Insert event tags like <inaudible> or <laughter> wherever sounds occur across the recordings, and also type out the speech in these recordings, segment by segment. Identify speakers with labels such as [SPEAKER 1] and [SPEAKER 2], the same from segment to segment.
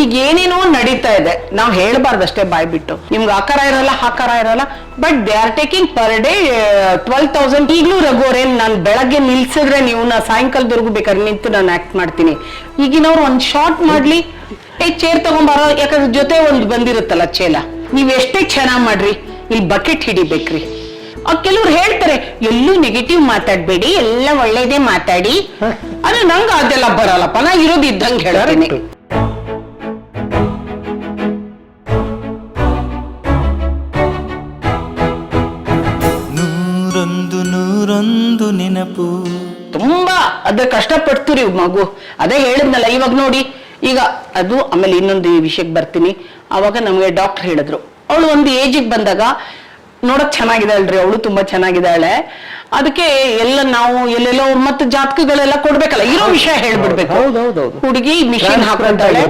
[SPEAKER 1] ಈಗ ಏನೇನೋ ನಡೀತಾ ಇದೆ. ನಾವು ಹೇಳ್ಬಾರ್ದಷ್ಟೇ ಬಾಯ್ ಬಿಟ್ಟು. ನಿಮ್ಗೆ ಆಕಾರ ಇರಲ್ಲ ಹಾಕಾರ ಇರಲ್ಲ. But they are taking per day twelve thousand ಈಗಲೂ ರಘುವರೇನ್ ನಾನು ಬೆಳಗ್ಗೆ ನಿಲ್ಸಿದ್ರೆ ನೀವು ನಾ ಸಾಯಂಕಾಲದವರೆಗೂ ಬೇಕಾದ್ರೆ ನಿಂತು ನಾನು ಆಕ್ಟ್ ಮಾಡ್ತೀನಿ. ಈಗಿನವ್ರು ಒಂದ್ ಶಾರ್ಟ್ ಮಾಡ್ಲಿ. ಏ ಚೇರ್ ತಗೊಂಬಾರೋ? ಯಾಕಂದ್ರೆ ಜೊತೆ ಒಂದು ಬಂದಿರುತ್ತಲ್ಲ ಚೇಲ. ನೀವ್ ಎಷ್ಟೇ ಚೆನ್ನಾಗ್ ಮಾಡ್ರಿ ಇಲ್ಲಿ ಬಕೆಟ್ ಹಿಡಿಬೇಕ್ರಿ. ಆ ಕೆಲವ್ರು ಹೇಳ್ತಾರೆ ಎಲ್ಲೂ ನೆಗೆಟಿವ್ ಮಾತಾಡ್ಬೇಡಿ ಎಲ್ಲ ಒಳ್ಳೇದೇ ಮಾತಾಡಿ. ಅದು ನಂಗ ಅದೆಲ್ಲ ಬರಲ್ಲಪ್ಪ ನಾ ಇರೋದಿದ್ದಂಗೆ ಹೇಳ್ತೀನಿ. ತುಂಬಾ ಅದ ಕಷ್ಟಪಡ್ತೀರಿ ಮಗು. ಅದೇ ಹೇಳಿದ್ನಲ್ಲ ಇವಾಗ ನೋಡಿ ಈಗ ಅದು ಆಮೇಲೆ ಇನ್ನೊಂದು ವಿಷಯಕ್ಕೆ ಬರ್ತೀನಿ. ಅವಾಗ ನಮಗೆ ಡಾಕ್ಟರ್ ಹೇಳಿದ್ರು. ಅವಳು ಒಂದು ಏಜಿಗೆ ಬಂದಾಗ ನೋಡಕ್ ಚೆನ್ನಾಗಿದ್ದಾಳ್ರಿ ಅವಳು ತುಂಬಾ ಚೆನ್ನಾಗಿದ್ದಾಳೆ. ಅದಕ್ಕೆ ಎಲ್ಲ ನಾವು ಎಲ್ಲೆಲ್ಲೋ ಮತ್ತೆ ಜಾತಕಗಳೆಲ್ಲ ಕೊಡ್ಬೇಕಲ್ಲ ಇರೋ ವಿಷಯ ಹೇಳ್ಬಿಡ್ಬೇಕು. ಹುಡುಗಿ ಮಿಷಿನ್
[SPEAKER 2] ಹಾಕೋ
[SPEAKER 1] ಹಾಕೋತಾಳೆ.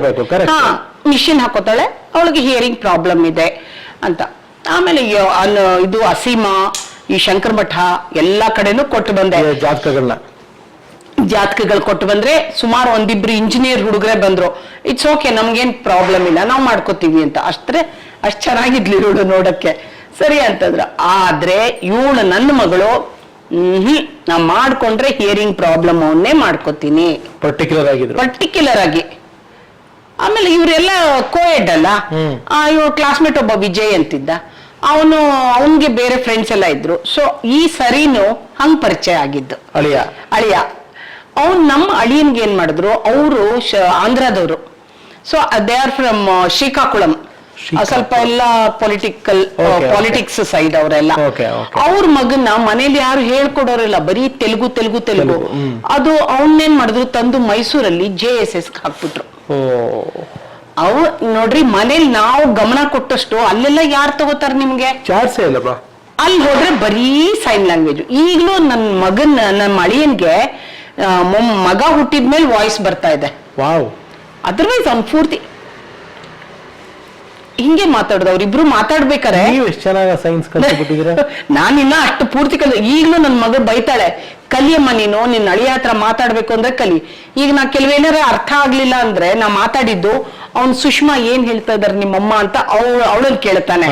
[SPEAKER 1] ಹಾ ಮಿಷಿನ್ ಹಾಕೋತಾಳೆ. ಅವಳಿಗೆ ಹಿಯರಿಂಗ್ ಪ್ರಾಬ್ಲಮ್ ಇದೆ ಅಂತ. ಆಮೇಲೆ ಇದು ಅಸೀಮಾ ಈ ಶಂಕರ ಮಠ ಎಲ್ಲಾ ಕಡೆನೂ ಕೊಟ್ಟು ಬಂದೆ.
[SPEAKER 2] ಜಾತಕಗಳನ್ನ
[SPEAKER 1] ಜಾತಕಗಳು ಕೊಟ್ಟು ಬಂದ್ರೆ ಸುಮಾರು ಒಂದಿಬ್ರು ಇಂಜಿನಿಯರ್ ಹುಡುಗರೇ ಬಂದ್ರು. ಇಟ್ಸ್ ಓಕೆ ನಮ್ಗೇನ್ ಪ್ರಾಬ್ಲಮ್ ಇಲ್ಲ ನಾವು ಮಾಡ್ಕೋತೀವಿ ಅಂತ. ಅಷ್ಟ್ರೆ ಅಷ್ಟ್ ಚೆನ್ನಾಗಿದ್ಲಿ ಇವಳು ನೋಡಕ್ಕೆ. ಸರಿ ಅಂತಂದ್ರು. ಆದ್ರೆ ಇವಳು ನನ್ನ ಮಗಳು ಹ್ಮ್ ನಾ ಮಾಡ್ಕೊಂಡ್ರೆ ಹಿಯರಿಂಗ್ ಪ್ರಾಬ್ಲಮ್ ಅವನ್ನೇ ಮಾಡ್ಕೋತೀನಿ.
[SPEAKER 2] ಪರ್ಟಿಕ್ಯುಲರ್ ಆಗಿದ್ರು.
[SPEAKER 1] ಪರ್ಟಿಕ್ಯುಲರ್ ಆಗಿ. ಆಮೇಲೆ ಇವರೆಲ್ಲ ಕೋಎಡ್ ಅಲ್ಲ?
[SPEAKER 2] ಇವ್ರ
[SPEAKER 1] ಇವ್ ಕ್ಲಾಸ್ಮೇಟ್ ಒಬ್ಬ ವಿಜಯ್ ಅಂತಿದ್ದ. ಅವನು ಅವನ್ಗೆ ಬೇರೆ ಫ್ರೆಂಡ್ಸ್ ಎಲ್ಲ ಇದ್ರು. ಸೊ ಈ ಸರಿನು ಹಂಗ್ ಪರಿಚಯ ಆಗಿದ್ದು.
[SPEAKER 2] ಅಳಿಯ.
[SPEAKER 1] ಅಳಿಯ. ಅವ್ನು ನಮ್ಮ ಅಳಿಯನ್ಗೆ ಏನ್ ಮಾಡಿದ್ರು? ಅವರು ಆಂಧ್ರದವರು. So they are from Srikakulam. ಸ್ವಲ್ಪ ಎಲ್ಲ ಪೊಲಿಟಿಕಲ್. ಪಾಲಿಟಿಕ್ಸ್ ಸೈಡ್ ಅವರೆಲ್ಲ. ಅವ್ರ ಮಗನ ಮನೇಲಿ ಯಾರು ಹೇಳ್ಕೊಡೋರಿಲ್ಲ. ಬರೀ ತೆಲುಗು ತೆಲುಗು ತೆಲುಗು. ಅದು ಅವನ್ನೇನ್ ಮಾಡಿದ್ರು? ತಂದು ಮೈಸೂರಲ್ಲಿ ಜೆ ಎಸ್ ಎಸ್ ಹಾಕ್ಬಿಟ್ರು.
[SPEAKER 2] ಓ.
[SPEAKER 1] ಅವ್ ನೋಡ್ರಿ ಮನೇಲಿ ನಾವು ಗಮನ ಕೊಟ್ಟಷ್ಟು ಅಲ್ಲೆಲ್ಲ ಯಾರು ತಗೋತಾರ ನಿಮ್ಗೆ? ಅಲ್ಲಿ ಹೋದ್ರೆ ಬರೀ ಸೈನ್ ಲ್ಯಾಂಗ್ವೇಜ್ ಈಗಲೂ ನನ್ನ ಮಗನ್ ನಮ್ಮ ಅಳಿಯನ್ಗೆ ಮಗ ಹುಟ್ಟಿದ್ಮೇಲೆ ವಾಯ್ಸ್ ಬರ್ತಾ ಇದೆ.
[SPEAKER 2] ವಾವ್.
[SPEAKER 1] ಅದರ್ವೈಸ್ ಅವ್ನ್ ಪೂರ್ತಿ ಹಿಂಗೆ ಮಾತಾಡೋದು ಅವ್ರಿಬ್ರು ಮಾತಾಡ್ಬೇಕಾರೆ
[SPEAKER 2] ನೀವು ಎಷ್ಟು ಚೆನ್ನಾಗಿ ಸೈನ್ಸ್ ಕಲ್ತ್ಬಿಟ್ಟಿದ್ದೀರಾ <laughs>
[SPEAKER 1] ನಾನಿನ್ನ ಅಷ್ಟು ಪೂರ್ತಿ ಕಲ್ ಈಗಲೂ ನನ್ನ ಮಗ ಬೈತಾಳೆ ಕಲಿಯಮ್ಮ ನೀನು ನಿನ್ನ ಅಳಿಯ ಹತ್ರ ಮಾತಾಡ್ಬೇಕು ಅಂದ್ರೆ ಕಲಿ. ಈಗ ನಾ ಕೆಲವೇನಾರ ಅರ್ಥ ಆಗ್ಲಿಲ್ಲ ಅಂದ್ರೆ ನಾ ಮಾತಾಡಿದ್ದು ಅವ್ನ್ ಸುಷ್ಮಾ ಏನ್ ಹೇಳ್ತಾ ಇದಾರೆ ನಿಮ್ಮಮ್ಮ ಅಂತ ಅವಳು ಅವಳನ್ ಕೇಳ್ತಾನೆ.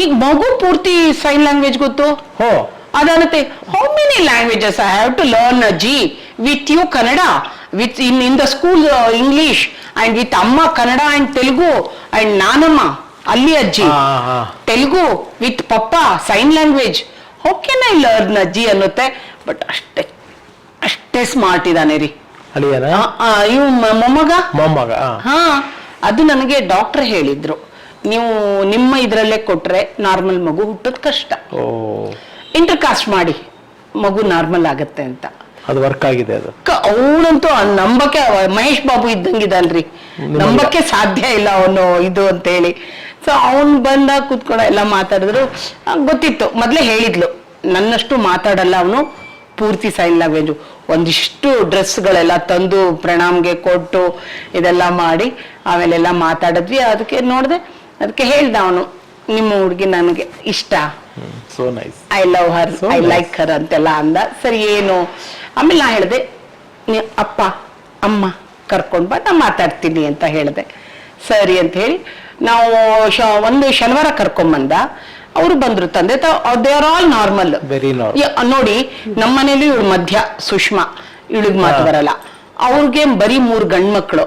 [SPEAKER 1] ಈಗ ಮಗು ಪೂರ್ತಿ ಸೈನ್ ಲ್ಯಾಂಗ್ವೇಜ್ ಗೊತ್ತು?
[SPEAKER 2] ಹೋ.
[SPEAKER 1] ಅದಾನತ್ತೆ how many languages I have to learn G with you Kannada with in in the school English and with ಅಮ್ಮ ಕನ್ನಡ ಅಂಡ್ ತೆಲುಗು ಅಂಡ್ ನಾನಮ್ಮ ಅಲ್ಲಿ ಅಜ್ಜಿ. Telugu with papa sign language how can I learn ಅಜ್ಜಿ ಅನ್ನುತ್ತೆ? But ಅಷ್ಟೇ ಅಷ್ಟೇ ಸ್ಮಾರ್ಟ್ ಇದ್ದಾನೆ ರೀ. ಇವ್ ಮೊಮ್ಮಗ?
[SPEAKER 2] ಮೊಮ್ಮಗ
[SPEAKER 1] ಹಾ ಅದು ನನಗೆ ಡಾಕ್ಟರ್ ಹೇಳಿದ್ರು. ನೀವು ನಿಮ್ಮ ಇದರಲ್ಲೇ ಕೊಟ್ರೆ ನಾರ್ಮಲ್ ಮಗು ಹುಟ್ಟೋದ್ ಕಷ್ಟ. ಇಂಟರ್ ಕಾಸ್ಟ್ ಮಾಡಿ. ಮಗು ನಾರ್ಮಲ್ ಆಗತ್ತೆ ಅಂತ.
[SPEAKER 2] ಅದು ವರ್ಕ್ ಆಗಿದೆ ಅದು.
[SPEAKER 1] ಅವನಂತೂ ನಂಬಕ್ಕೆ ಮಹೇಶ್ ಬಾಬು ಇದ್ದಂಗಿದಲ್ರಿ
[SPEAKER 2] ನಿಮಗೆ?
[SPEAKER 1] ನಂಬಕ್ಕೆ ಸಾಧ್ಯ ಇಲ್ಲ ಅವನು ಇದು ಅಂತ ಹೇಳಿ ಸೊ ಅವನ್ ಬಂದ ಕೂತ್ಕೊಂಡ ಎಲ್ಲ ಮಾತಾಡಿದ್ರು. ಗೊತ್ತಿತ್ತು. ಮೊದ್ಲೇ ಹೇಳಿದ್ಲು. ನನ್ನಷ್ಟು ಮಾತಾಡಲ್ಲ ಅವನು. ಪೂರ್ತಿ ಸೈನ್ ಲ್ಯಾಂಗ್ವೇಜು ಒಂದಿಷ್ಟು ಡ್ರೆಸ್ಗಳೆಲ್ಲ ತಂದು ಪ್ರಣಾಮ್ಗೆ ಕೊಟ್ಟು ಇದೆಲ್ಲ ಮಾಡಿ ಆಮೇಲೆಲ್ಲ ಮಾತಾಡಿದ್ವಿ. ಅದಕ್ಕೆ ನೋಡಿದೆ ಅದಕ್ಕೆ ಹೇಳ್ದ ಅವನು ನಿಮ್ಮ ಹುಡುಗಿ ನನಗೆ ಇಷ್ಟ.
[SPEAKER 2] So nice
[SPEAKER 1] I love her I. Like her ಅಂತೆಲ್ಲ ಅಂದ. ಸರಿ ಏನು? ಆಮೇಲೆ ನಾ ಹೇಳಿದೆ ಅಪ್ಪ ಅಮ್ಮ ಕರ್ಕೊಂಡ್ ಬಾ ನಾ ಮಾತಾಡ್ತೀನಿ ಅಂತ ಹೇಳಿದೆ. ಸರಿ ಅಂತ ಹೇಳಿ ನಾವು ಒಂದು ಶನಿವಾರ ಕರ್ಕೊಂಬಂದ ಅವರು ಬಂದ್ರು ತಂದೆ ದೇ ಆರ್ ಆಲ್ ನಾರ್ಮಲ್. ನೋಡಿ ನಮ್ಮನೇಲಿ ಇವ್ರ ಇವಳು ಮಧ್ಯ ಸುಷ್ಮಾ ಇವಳಿಗೆ ಮಾತು. ಬರಲ್ಲ. ಅವ್ರಿಗೆ ಬರೀ ಮೂರ್ ಗಂಡ್ ಮಕ್ಳು.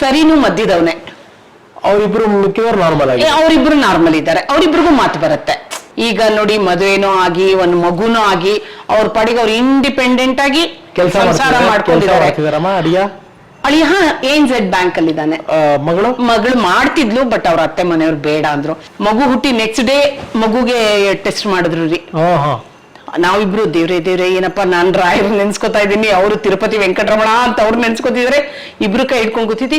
[SPEAKER 1] ಸರಿನೂ ಮಧ್ಯದವನೇ.
[SPEAKER 2] ಅವ್ರಿಬ್ರು ನಾರ್ಮಲ್
[SPEAKER 1] ಅವರಿಬ್ರು ನಾರ್ಮಲ್ ಇದ್ದಾರೆ. ಅವರಿಬ್ರಿಗೂ ಮಾತು ಬರುತ್ತೆ. ಈಗ ನೋಡಿ ಮದುವೆನೂ ಆಗಿ ಒಂದ್ ಮಗುನೂ ಆಗಿ ಅವ್ರ ಪಾಡಿಗೆ ಅವ್ರು ಇಂಡಿಪೆಂಡೆಂಟ್ ಆಗಿ
[SPEAKER 2] ಕೆಲಸ
[SPEAKER 1] ಸಂಸಾರ ಮಾಡ್ಕೊಂಡಿದ್ದಾರೆ.
[SPEAKER 2] ಮಾಡ್ತಿದಾರಮ್ಮ ಅಡಿಯ?
[SPEAKER 1] ಅಳಿ ಹಾ ಏನ್ ಝೆಡ್ ಬ್ಯಾಂಕ್ ಅಲ್ಲಿ ಇದ್ದಾನೆ
[SPEAKER 2] ಮಗಳು?
[SPEAKER 1] ಮಗಳು ಮಾಡ್ತಿದ್ಲು ಬಟ್ ಅವ್ರ ಅತ್ತೆ ಮನೆಯವ್ರು ಬೇಡ ಅಂದ್ರು. ಮಗು ಹುಟ್ಟಿ ನೆಕ್ಸ್ಟ್ ಡೇ ಮಗುಗೆ ಟೆಸ್ಟ್ ಮಾಡಿದ್ರು ರೀ. ನಾವಿಬ್ರು ದೇವ್ರೆ ದೇವ್ರೆ ಏನಪ್ಪ ನಾನ್ ರಾಯರ್ ನೆನ್ಸ್ಕೊತಾ ಇದ್ದೀನಿ ಅವರು ತಿರುಪತಿ ವೆಂಕಟರಮಣ ಅಂತ ಅವ್ರು ನೆನ್ಸ್ಕೊತಿದ್ರೆ ಇಬ್ರು ಕೈ ಹಿಡ್ಕೊಂಡ್ ಕೂತಿದ್ದಿ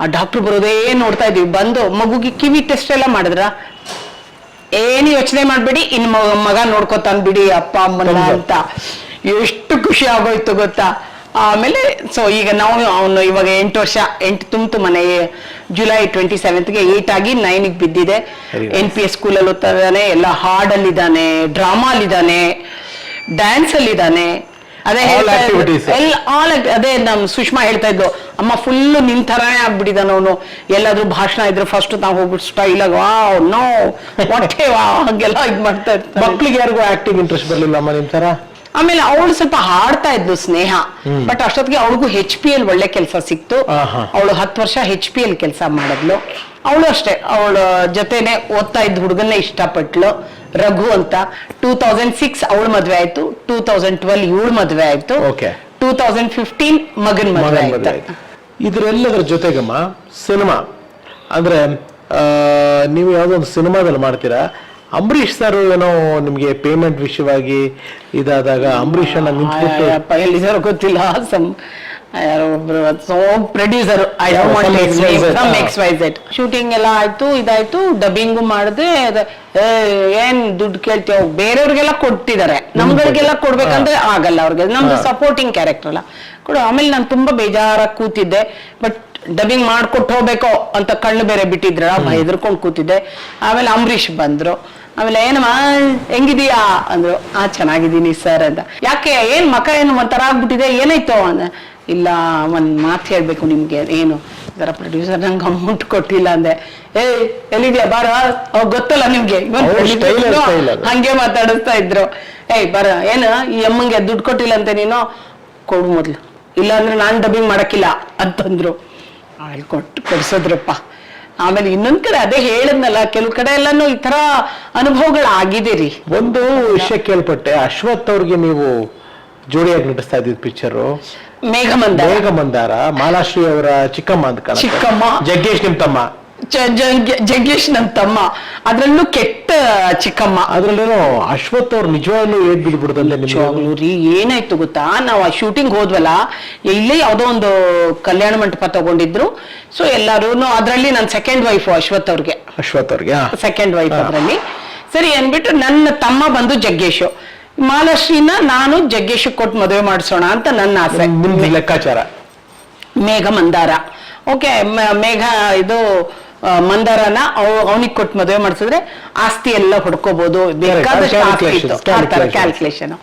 [SPEAKER 1] ಆ ಡಾಕ್ಟರ್ ಬರೋದೇ ನೋಡ್ತಾ ಇದೀವಿ. ಬಂದು ಮಗುಗೆ ಕಿವಿ ಟೆಸ್ಟ್ ಎಲ್ಲ ಮಾಡಿದ್ರ? ಏನು ಯೋಚನೆ ಮಾಡ್ಬಿಡಿ ಇನ್ ಮಗ ನೋಡ್ಕೊತಾನ್ ಬಿಡಿ ಅಪ್ಪ ಅಮ್ಮನ ಅಂತ. ಎಷ್ಟು ಖುಷಿ ಆಗೋಯ್ತು ಗೊತ್ತಾ? ಆಮೇಲೆ ಸೊ ಈಗ ನಾವು ಅವನು ಇವಾಗ ಎಂಟು ವರ್ಷ ಎಂಟು ತುಂಬ್ತು ಮನೆ. ಜುಲೈ ಟ್ವೆಂಟಿ ಸೆವೆಂತ್ಗೆ ಏಟ್ ಆಗಿ ನೈನ್ಗೆ ಬಿದ್ದಿದೆ. ಎನ್ ಪಿ ಎಸ್ ಸ್ಕೂಲಲ್ಲಿ ಓದ್ತಾ ಇದ್ದಾನೆ ಎಲ್ಲ ಹಾಡಲ್ಲಿದ್ದಾನೆ ಡ್ರಾಮಾಲಿದ್ದಾನೆ ಡ್ಯಾನ್ಸ್ ಅಲ್ಲಿದ್ದಾನೆ. ಅದೇ. ಎಲ್ಲ ಆಲ್ ಅದೇ ನಮ್ ಸುಷ್ಮಾ ಹೇಳ್ತಾ ಇದ್ಲು ಅಮ್ಮ ಫುಲ್ ನಿನ್ ತರಾನೇ ಆಗ್ಬಿಟ್ಟಿದಾನ ಅವನು. ಎಲ್ಲಾದ್ರೂ ಭಾಷಣ ಇದ್ರೆ ಫಸ್ಟ್ ನಾವು ಹೋಗ್ಬಿಟ್ಟು ಸ್ಟೈಲ್ ಆಗ ವಾವ್ ನೋ ಹೊಟ್ಟೆ ಹಂಗೆಲ್ಲ ಇದ್ ಮಾಡ್ತಾ ಇರ್ತಾರೆ
[SPEAKER 2] ಮಕ್ಳಿಗೆ ಯಾರಿಗೂ ಆಕ್ಟಿಂಗ್ ಇಂಟ್ರೆಸ್ಟ್ ಬರ್ಲಿಲ್ಲಮ್ಮ ನಿಮ್ ತರ
[SPEAKER 1] ಆಮೇಲೆ ಅವಳು ಸ್ವಲ್ಪ ಹಾಡ್ತಾ ಇದ್ಲು ಸ್ನೇಹ. ಬಟ್ ಅಷ್ಟೊತ್ತಿಗೆ ಅವಳಿಗೂ ಹೆಚ್ ಪಿ ಎಲ್ ಒಳ್ಳೆ ಕೆಲಸ ಸಿಕ್ತು. ಅವಳು ಹತ್ತು ವರ್ಷ ಹೆಚ್ ಪಿ ಎಲ್ ಕೆಲಸ ಮಾಡಿದ್ಲು. ಅವಳು ಅಷ್ಟೇ ಅವಳ ಜೊತೆನೆ ಓದ್ತಾ ಇದ್ದ ಹುಡುಗನ್ನೇ ಇಷ್ಟಪಟ್ಲು. ರಘು ಅಂತ. ಟೂ ತೌಸಂಡ್ ಸಿಕ್ಸ್ ಅವಳ ಮದ್ವೆ ಆಯ್ತು. ಟೂ ತೌಸಂಡ್ ಟ್ವೆಲ್ ಇವಳು ಮದ್ವೆ ಆಯ್ತು.
[SPEAKER 2] ಓಕೆ
[SPEAKER 1] ಟೂ ತೌಸಂಡ್ ಫಿಫ್ಟೀನ್ ಮಗನ್ ಮದ್ವೆ ಆಯ್ತು.
[SPEAKER 2] ಇದ್ರೆಲ್ಲದರ ಜೊತೆಗಮ್ಮ ಸಿನಿಮಾ. ಅಂದ್ರೆ ನೀವು ಯಾವುದೋ ಒಂದು ಸಿನಿಮಾದಲ್ಲಿ ಮಾಡ್ತೀರಾ? ಅಂಬರೀಷ್ ಸರ್ ಏನೋ ನಿಮ್ಗೆ ಪೇಮೆಂಟ್ ವಿಷಯವಾಗಿ ಇದಾದಾಗ ಅಂಬರೀಷ್ ಅನ್ನ ನಿಂತ್ಬಿಟ್ಟು
[SPEAKER 1] ಎಲ್ಲಿದಾರೋ ಗೊತ್ತಿಲ್ಲ. ಯಾರೋ ಒಬ್ರು so producer I don't
[SPEAKER 2] XYZ,
[SPEAKER 1] some X Y Z shooting ಎಲ್ಲ ಆಯ್ತು ಇದಾಯ್ತು ಡಬ್ಬಿಂಗು ಮಾಡಿದ್ರೆ ಏನ್ ದುಡ್ಡು ಕೇಳ್ತೇವೆ ಬೇರೆಯವ್ರಿಗೆಲ್ಲ ಕೊಡ್ತಿದಾರೆ. ನಮ್ಗಳಿಗೆಲ್ಲ ಕೊಡ್ಬೇಕಂದ್ರೆ ಆಗಲ್ಲ ಅವ್ರಿಗೆ. ನಮ್ದು ಸಪೋರ್ಟಿಂಗ್ ಕ್ಯಾರೆಕ್ಟರ್ ಅಲ್ಲ. ಕೊಡು ಆಮೇಲೆ ನಾನು ತುಂಬಾ ಬೇಜಾರಾಗಿ ಕೂತಿದ್ದೆ ಬಟ್ ಡಬ್ಬಿಂಗ್ ಮಾಡ್ಕೊಟ್ಟು ಹೋಗ್ಬೇಕೋ ಅಂತ ಕಣ್ಣು ಬೇರೆ ಬಿಟ್ಟಿದ್ರ ಹೆದರ್ಕೊಂಡು ಕೂತಿದ್ದೆ. ಆಮೇಲೆ ಅಂಬರೀಷ್ ಬಂದ್ರು. ಆಮೇಲೆ ಏನಮ್ಮ ಹೆಂಗಿದೀಯಾ? ಅಂದ್ರು ಆ ಚೆನ್ನಾಗಿದ್ದೀನಿ ಸರ್ ಅಂತ. ಯಾಕೆ ಏನ್ ಮಕ ಏನು ಒಂಥರ ಆಗ್ಬಿಟ್ಟಿದೆ ಏನಾಯ್ತು? ಅಂದ ಇಲ್ಲ ಒಂದ್ ಮಾತು ಹೇಳ್ಬೇಕು ನಿಮ್ಗೆ ಏನು? ಇದರ ಪ್ರೊಡ್ಯೂಸರ್ ನಂಗೆ ಅಮೌಂಟ್ ಕೊಟ್ಟಿಲ್ಲ ಅಂದೆ. ಏ ಎಲ್ಲಿದ್ಯಾ? ಬಾರ? ಅವ್ ಗೊತ್ತಲ್ಲ ನಿಮ್ಗೆ. ಹಂಗೆ ಮಾತಾಡಿಸ್ತಾ ಇದ್ರು. ಏಯ್ ಬರ ಏನ ಈ ಅಮ್ಮಂಗೆ ದುಡ್ಡು ಕೊಟ್ಟಿಲ್ಲ ಅಂತ ನೀನು? ಕೊಡು ಮೊದ್ಲು. ಇಲ್ಲ ಅಂದ್ರೆ ನಾನ್ ಡಬ್ಬಿಂಗ್ ಮಾಡಕ್ಕಿಲ್ಲ ಅಂತಂದ್ರು. ಅಲ್ಲಿ ಕೊಟ್ಟು ಕೊಡ್ಸೋದ್ರಪ್ಪ. ಆಮೇಲೆ ಇನ್ನೊಂದ್ ಕಡೆ ಅದೇ ಹೇಳದ್ನಲ್ಲ ಕೆಲವು ಕಡೆ ಎಲ್ಲಾನು ಈ ತರ ಅನುಭವಗಳಾಗಿದೆ ರೀ
[SPEAKER 2] ಒಂದು ವಿಷಯ ಕೇಳ್ಪಟ್ಟೆ ಅಶ್ವಥ್ ಅವ್ರಿಗೆ ನೀವು ಜೋಡಿಯಾಗಿ ನಟಿಸ್ತಾ ಇದ್ದಿದ್ ಪಿಕ್ಚರು
[SPEAKER 1] ಮೇಘಮಂದ
[SPEAKER 2] ಮೇಘಮಂದಾರ ಮಂದಾರ ಮಾಲಾಶ್ರೀ ಅವರ ಚಿಕ್ಕಮ್ಮ ಅಂತ
[SPEAKER 1] ಚಿಕ್ಕಮ್ಮ.
[SPEAKER 2] ಜಗ್ಗೇಶ್ ನಿಮ್ ತಮ್ಮ.
[SPEAKER 1] ಜಗ್ಗೇಶ್ ನಮ್ ತಮ್ಮ. ಅದ್ರಲ್ಲೂ ಕೆಟ್ಟ ಚಿಕ್ಕಮ್ಮ.
[SPEAKER 2] ಅದ್ರಲ್ಲೇನೋ ಅಶ್ವಥ್ ಅವ್ರು ನಿಜವಾಗ್ಲೂ ಏಟ್ ಬಿಡ್ಬಿಡುತ್ತಂತೆ ನಿಮ್ಗೆ?
[SPEAKER 1] ನಿಜವಾಗ್ಲೂ ರೀ ಏನಾಯ್ತು ಗೊತ್ತಾ? ನಾವು ಆ ಶೂಟಿಂಗ್ ಹೋದ್ವಲ್ಲ ಇಲ್ಲೇ ಯಾವ್ದೋ ಒಂದು ಕಲ್ಯಾಣ ಮಂಟಪ ತಗೊಂಡಿದ್ರು. ಸೊ ಎಲ್ಲಾರು ಅದ್ರಲ್ಲಿ ನನ್ ಸೆಕೆಂಡ್ ವೈಫ್ ಅಶ್ವಥ್ ಅವ್ರಿಗೆ.
[SPEAKER 2] ಅಶ್ವಥ್ ಅವ್ರಿಗೆ
[SPEAKER 1] ಸೆಕೆಂಡ್ ವೈಫ್ ಅದರಲ್ಲಿ. ಸರಿ ಅಂದ್ಬಿಟ್ಟು ನನ್ನ ತಮ್ಮ ಬಂದು ಜಗ್ಗೇಶು. ಮಾಲಾಶ್ರೀನ ನಾನು ಜಗ್ಗೇಶ್ ಕೊಟ್ಟು ಮದುವೆ ಮಾಡಿಸೋಣ ಅಂತ ನನ್ನ ಆಸೆ.
[SPEAKER 2] ನಿಮ್ದು ಲೆಕ್ಕಾಚಾರ.
[SPEAKER 1] ಮೇಘ ಮಂದಾರ. ಓಕೆ ಮೇಘ ಇದು ಮಂದಾರನ ಅವನಿಗೆ ಕೊಟ್ಟು ಮದುವೆ ಮಾಡಿಸಿದ್ರೆ ಆಸ್ತಿ ಎಲ್ಲ ಹೊಡ್ಕೋಬಹುದು ಬೇಕಾದಷ್ಟು ಕ್ಯಾಲ್ಕುಲೇಷನ್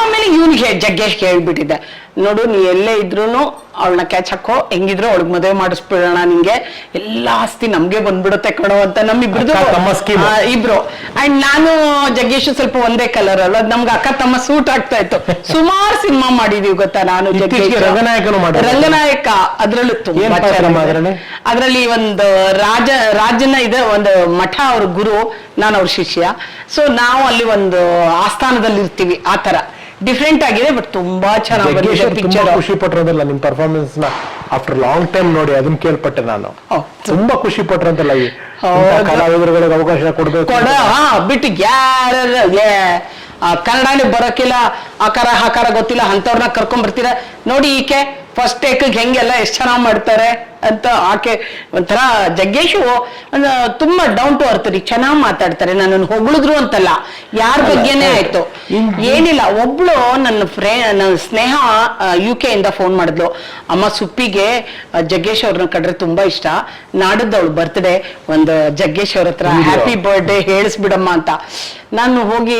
[SPEAKER 1] ಆಮೇಲೆ ಇವನಿಗೆ ಜಗ್ಗೇಶ್ ಹೇಳ್ಬಿಟ್ಟಿದ್ದೆ. ನೋಡು ನೀ ಎಲ್ಲೇ ಇದ್ರೂನು ಅವಳನ್ನ ಕ್ಯಾಚ್ ಹಾಕೋ. ಹೆಂಗಿದ್ರು ಅವಳಿಗೆ ಮದುವೆ ಮಾಡಿಸ್ಬಿಡೋಣ ನಿಂಗೆ. ಎಲ್ಲಾ ಆಸ್ತಿ ನಮ್ಗೆ ಬಂದ್ಬಿಡುತ್ತೆ ಕಣೋ ಅಂತ ನಮ್
[SPEAKER 2] ಇಬ್ರದು. ತಮ್ಮ scheme.
[SPEAKER 1] ಇಬ್ರು. ಅಂಡ್ ನಾನು ಜಗ್ಗೇಶ್ ಸ್ವಲ್ಪ ಒಂದೇ ಕಲರ್ ಅಲ್ಲ ನಮ್ಗೆ ಅಕ್ಕ ತಮ್ಮ ಸೂಟ್ ಆಗ್ತಾ ಇತ್ತು. ಸುಮಾರು ಸಿನಿಮಾ ಮಾಡಿದೀವಿ ಗೊತ್ತಾ ನಾನು ಜಗ್ಗೇಶ್. ರಂಗನಾಯಕ ಅದ್ರಲ್ಲೂ ತುಂಬಾ.
[SPEAKER 2] ಅದ್ರಲ್ಲಿ?
[SPEAKER 1] ಒಂದು ರಾಜ ರಾಜನ ಇದೆ ಒಂದು ಮಠ ಅವ್ರ ಗುರು ನಾನು ಅವ್ರ ಶಿಷ್ಯ. ಸೊ ನಾವು ಅಲ್ಲಿ ಒಂದು ಆಸ್ಥಾನದಲ್ಲಿ ಇರ್ತೀವಿ ಆತರ ತರ ಡಿಫ್ರೆಂಟ್ ಆಗಿದೆ ಬಟ್ ತುಂಬಾ ಚೆನ್ನಾಗಿ ಬಂದಿದೆ ಪಿಕ್ಚರ್
[SPEAKER 2] ಖುಷಿ ಪಟ್ಟಿರೋದಿಲ್ಲ ನಿಮ್ ಪರ್ಫಾರ್ಮೆನ್ಸ್ನ? ಆಫ್ಟರ್ ಲಾಂಗ್ ಟೈಮ್ ನೋಡಿ ಅದನ್ನ ಕೇಳ್ಪಟ್ಟೆ ನಾನು. ತುಂಬಾ ಖುಷಿ ಪಟ್ರಂತಲ್ಲ ಈ ಕಲಾವಿದರುಗಳಿಗೆ ಅವಕಾಶ ಕೊಡ್ಬೇಕು
[SPEAKER 1] ಕೊಡ ಹಾ ಬಿಟ್ಟು ಯಾರ ಕನ್ನಡನೇ ಬರೋಕಿಲ್ಲ ಆಕಾರ ಹಾಕಾರ ಗೊತ್ತಿಲ್ಲ ಅಂತವ್ರನ್ನ ಕರ್ಕೊಂಡ್ ಬರ್ತೀರಾ? ನೋಡಿ ಈಕೆ ಫಸ್ಟ್ ಟೇಕ್ ಹೆಂಗೆಲ್ಲ ಎಷ್ಟು ಚೆನ್ನಾಗಿ ಮಾಡ್ತಾರೆ ಅಂತ ಆಕೆ ಒಂಥರ ಜಗ್ಗೇಶು ತುಂಬಾ ಡೌನ್ ಟು ಅರ್ತ್ ರೀ ಚೆನ್ನಾಗಿ ಮಾತಾಡ್ತಾರೆ ನನ್ನ ಹೊಗಳಿದ್ರು ಅಂತಲ್ಲ ಯಾರ ಬಗ್ಗೆನೇ ಆಯ್ತು. ಏನಿಲ್ಲ ಒಬ್ಳು ನನ್ನ ಫ್ರೇ ನನ್ನ ಸ್ನೇಹ ಯು ಕೆ ಇಂದ ಫೋನ್ ಮಾಡಿದ್ಲು. ಅಮ್ಮ ಸುಪ್ಪಿಗೆ ಜಗ್ಗೇಶ್ ಅವ್ರನ್ನ ಕಂಡ್ರೆ ತುಂಬಾ ಇಷ್ಟ. ನಾಡದ್ದು ಅವಳು ಬರ್ತ್ಡೇ ಒಂದು ಜಗ್ಗೇಶ್ ಅವ್ರ ಹತ್ರ ಹ್ಯಾಪಿ ಬರ್ಡೇ ಹೇಳಿಸ್ಬಿಡಮ್ಮ ಅಂತ. ನಾನು ಹೋಗಿ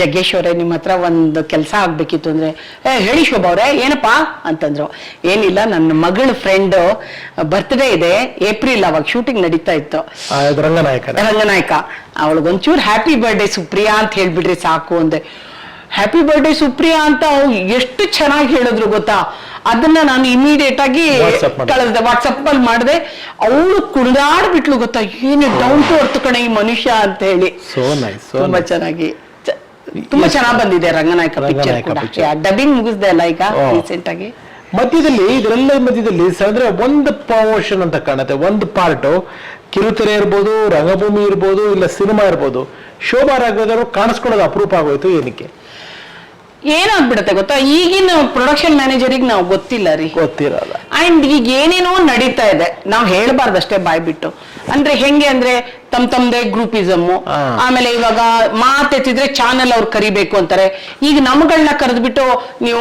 [SPEAKER 1] ಜಗ್ಗೇಶ್ ಅವರೇ ನಿಮ್ಮ ಹತ್ರ ಒಂದು ಕೆಲಸ ಆಗ್ಬೇಕಿತ್ತು ಅಂದ್ರೆ ಏ ಹೇಳಿ ಶೋಭಾ ಅವ್ರೆ ಏನಪ್ಪಾ? ಅಂತಂದ್ರು. ಏನಿಲ್ಲ ನನ್ನ ಮಗಳ ಫ್ರೆಂಡ್ ಬರ್ತ್ಡೇ ಇದೆ ಏಪ್ರಿಲ್ ಅವಾಗ ಶೂಟಿಂಗ್ ನಡೀತಾ ಇತ್ತು.
[SPEAKER 2] ಆ, ಇದು ರಂಗನಾಯಕನ
[SPEAKER 1] ರಂಗನಾಯಕ. ಅವಳಿಗೊಂಚೂರು ಹ್ಯಾಪಿ ಬರ್ಡೇ ಸುಪ್ರಿಯಾ ಅಂತ ಹೇಳ್ಬಿಡ್ರಿ ಸಾಕು ಅಂದೆ. ಹ್ಯಾಪಿ ಬರ್ಡೇ ಸುಪ್ರಿಯಾ ಅಂತ ಅವ್ರು ಎಷ್ಟು ಚೆನ್ನಾಗಿ ಹೇಳಿದ್ರು ಗೊತ್ತಾ? ಅದನ್ನ ನಾನು ಇಮಿಡಿಯೇಟ್ ಆಗಿ
[SPEAKER 2] WhatsApp ಮಾಡಿದೆ.
[SPEAKER 1] ಕಳಿಸ್ದೆ ವಾಟ್ಸಪ್ ಅಲ್ಲಿ ಮಾಡಿದೆ. ಅವಳು ಕುಣಿದಾಡ್ಬಿಟ್ಲು ಗೊತ್ತಾ? ಏನು ಡೌನ್ ಟು ಅರ್ತ್ ಕಣೆ ಈ ಮನುಷ್ಯ ಅಂತ ಹೇಳಿ. ತುಂಬಾ ಚೆನ್ನಾಗಿ. ಚ- ತುಂಬಾ ಚೆನ್ನಾಗಿ ಬಂದಿದೆ ರಂಗನಾಯಕ ಪಿಕ್ಚರ್
[SPEAKER 2] ರಂಗನಾಯಕ
[SPEAKER 1] ಕೂಡ. ಡಬ್ಬಿಂಗ್ ಮುಗಿಸ್ದೆ ಅಲ್ಲ ಈಗ
[SPEAKER 2] ಓ.
[SPEAKER 1] ರೀಸೆಂಟ್ ಆಗಿ?
[SPEAKER 2] ಮಧ್ಯದಲ್ಲಿ ಇದರೆಲ್ಲ ಮಧ್ಯದಲ್ಲಿ ಅಂದ್ರೆ ಒಂದು ಪೋರ್ಷನ್ ಅಂತ ಕಾಣುತ್ತೆ. ಒಂದು ಪಾರ್ಟ್ ಕಿರುತೆರೆ ಇರ್ಬೋದು ರಂಗಭೂಮಿ ಇರ್ಬೋದು ಇಲ್ಲ ಸಿನಿಮಾ ಇರ್ಬೋದು. ಶೋಭಾ ರಾಘವೇಂದ್ರ ಕಾಣಿಸ್ಕೊಳ್ಳೋದು ಅಪರೂಪ ಆಗೋಯ್ತು ಏನಕ್ಕೆ?
[SPEAKER 1] ಏನಾಗ್ಬಿಡತ್ತೆ ಗೊತ್ತಾ? ಈಗಿನ ಪ್ರೊಡಕ್ಷನ್ ಮ್ಯಾನೇಜರಿಗೆ ನಾವು ಗೊತ್ತಿಲ್ಲ ರೀ.
[SPEAKER 2] ಗೊತ್ತಿರಲ್ಲ
[SPEAKER 1] ಅಂಡ್ ಈಗ ಏನೇನೋ ನಡೀತಾ ಇದೆ. ನಾವು ಹೇಳ್ಬಾರ್ದಷ್ಟೇ ಬಾಯ್ಬಿಟ್ಟು. ಅಂದ್ರೆ ಹೆಂಗೆ ಅಂದ್ರೆ ತಮ್ ತಮ್ದೇ
[SPEAKER 2] ಗ್ರೂಪಿಸಮ್.
[SPEAKER 1] ಆಮೇಲೆ ಇವಾಗ ಮಾತೆತ್ತಿದ್ರೆ ಚಾನಲ್ ಅವ್ರು ಕರಿಬೇಕು ಅಂತಾರೆ. ಈಗ ನಮ್ಗಳನ್ನ ಕರೆದ್ಬಿಟ್ಟು ನೀವು